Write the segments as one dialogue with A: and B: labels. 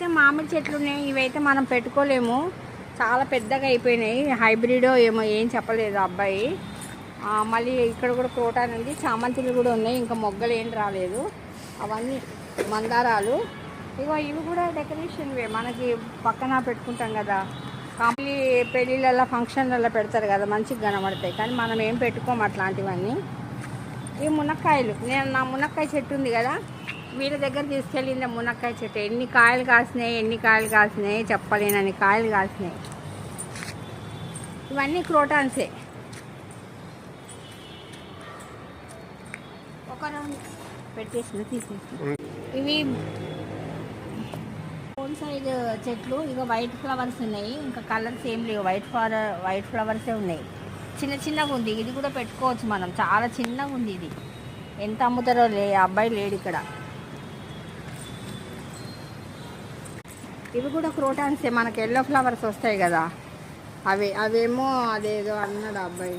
A: అయితే మామిడి చెట్లు ఉన్నాయి ఇవైతే మనం పెట్టుకోలేము. చాలా పెద్దగా అయిపోయినాయి. హైబ్రిడో ఏమో ఏం చెప్పలేదు అబ్బాయి. మళ్ళీ ఇక్కడ కూడా క్రోటాన్ ఉంది చామంతులు కూడా ఉన్నాయి ఇంకా మొగ్గలు ఏం రాలేదు. అవన్నీ మందారాలు. ఇగో ఇవి కూడా డెకరేషన్వే మనకి పక్కన పెట్టుకుంటాం కదా. కాంప్లీ పెళ్ళిళ్ళల్లో ఫంక్షన్లలో పెడతారు కదా మంచిగా కనబడతాయి. కానీ మనం ఏం పెట్టుకోము అట్లాంటివన్నీ. ఈ మునక్కాయలు నేను నా మునక్కాయ చెట్టు ఉంది కదా వీళ్ళ దగ్గర తీసుకెళ్ళింది మునక్కాయ చెట్టు. ఎన్ని కాయలు కాసినాయి ఎన్ని కాయలు కాసినాయి చెప్పలేనని కాయలు కాసినాయి. ఇవన్నీ క్రోటాన్సే. ఒక రౌండ్ పెట్టేసిన తీసేసిన. ఇవి ఫోన్ సైడ్ చెట్లు. ఇక వైట్ ఫ్లవర్స్ ఉన్నాయి. ఇంకా కలర్స్ ఏం లేవు. వైట్ ఫ్లవర్ వైట్ ఫ్లవర్సే ఉన్నాయి. చిన్న చిన్నగా ఉంది. ఇది కూడా పెట్టుకోవచ్చు మనం. చాలా చిన్నగా ఉంది ఇది. ఎంత అమ్ముతారో లే ఆ అబ్బాయి లేడు ఇక్కడ. ఇవి కూడా క్రోటాన్సే మనకి ఎల్లో ఫ్లవర్స్ వస్తాయి కదా. అవి అవేమో అదేదో అన్నాడు అబ్బాయి.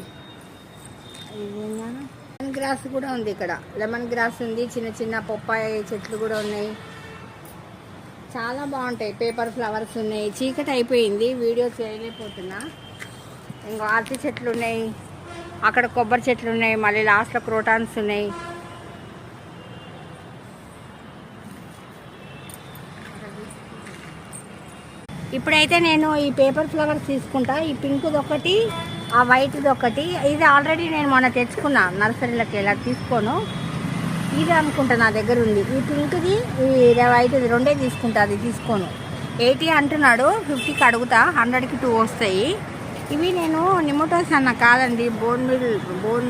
A: లెమన్ గ్రాస్ కూడా ఉంది ఇక్కడ. లెమన్ గ్రాస్ ఉంది చిన్న చిన్న పొప్పాయి చెట్లు కూడా ఉన్నాయి. చాలా బాగుంటాయి పేపర్ ఫ్లవర్స్ ఉన్నాయి. చీకటి అయిపోయింది వీడియో చేయలేకపోతున్నా. ఇంకో అరటి చెట్లు ఉన్నాయి అక్కడ కొబ్బరి చెట్లు ఉన్నాయి మళ్ళీ లాస్ట్లో క్రోటాన్స్ ఉన్నాయి. ఇప్పుడైతే నేను ఈ పేపర్ ఫ్లవర్స్ తీసుకుంటా. ఈ పింక్ది ఒకటి ఆ వైట్ది ఒకటి ఇది ఆల్రెడీ నేను మొన్న తెచ్చుకున్నా. నర్సరీలోకి ఇలా తీసుకోను. ఇది అనుకుంటా నా దగ్గర ఉంది. ఈ పింక్ది ఈ వైట్ది రెండే తీసుకుంటా. అది తీసుకోను. ఎయిటీ అంటున్నాడు. ఫిఫ్టీకి అడుగుతా. హండ్రెడ్కి టూ వస్తాయి. ఇవి నేను నిమోటోస్ అన్న కాదండి. బోన్ మిల్ బోన్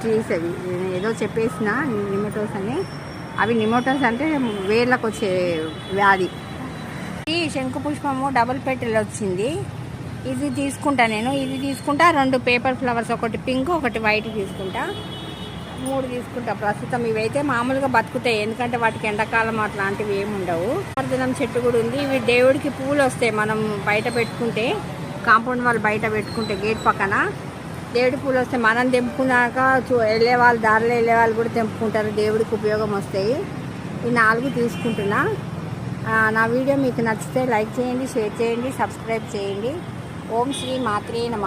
A: ట్రీస్ అవి. ఏదో చెప్పేసిన నిమోటోస్ అని. అవి నిమోటోస్ అంటే వేర్లకు వచ్చే వ్యాధి. ఒకటి శంకు పుష్పము డబుల్ పెట్టెలు వచ్చింది. ఇది తీసుకుంటా నేను. ఇది తీసుకుంటా రెండు పేపర్ ఫ్లవర్స్ ఒకటి పింక్ ఒకటి వైట్ తీసుకుంటా. మూడు తీసుకుంటా ప్రస్తుతం. ఇవైతే మామూలుగా బతుకుతాయి. ఎందుకంటే వాటికి ఎండాకాలం అట్లాంటివి ఏమి ఉండవు. వర్ధనం చెట్టు కూడా ఉంది. ఇవి దేవుడికి పూలు వస్తాయి. మనం బయట పెట్టుకుంటే కాంపౌండ్ వాళ్ళు బయట పెట్టుకుంటే గేట్ పక్కన దేవుడి పూలు వస్తే మనం తెంపుకున్నాక చూ వెళ్ళే వాళ్ళు దారిలో వెళ్ళే వాళ్ళు కూడా తెంపుకుంటారు. దేవుడికి ఉపయోగం వస్తాయి. ఈ నాలుగు తీసుకుంటున్నా. నా వీడియో మీకు నచ్చితే లైక్ చేయండి షేర్ చేయండి సబ్స్క్రైబ్ చేయండి. ఓం శ్రీ మాత్రే నమ.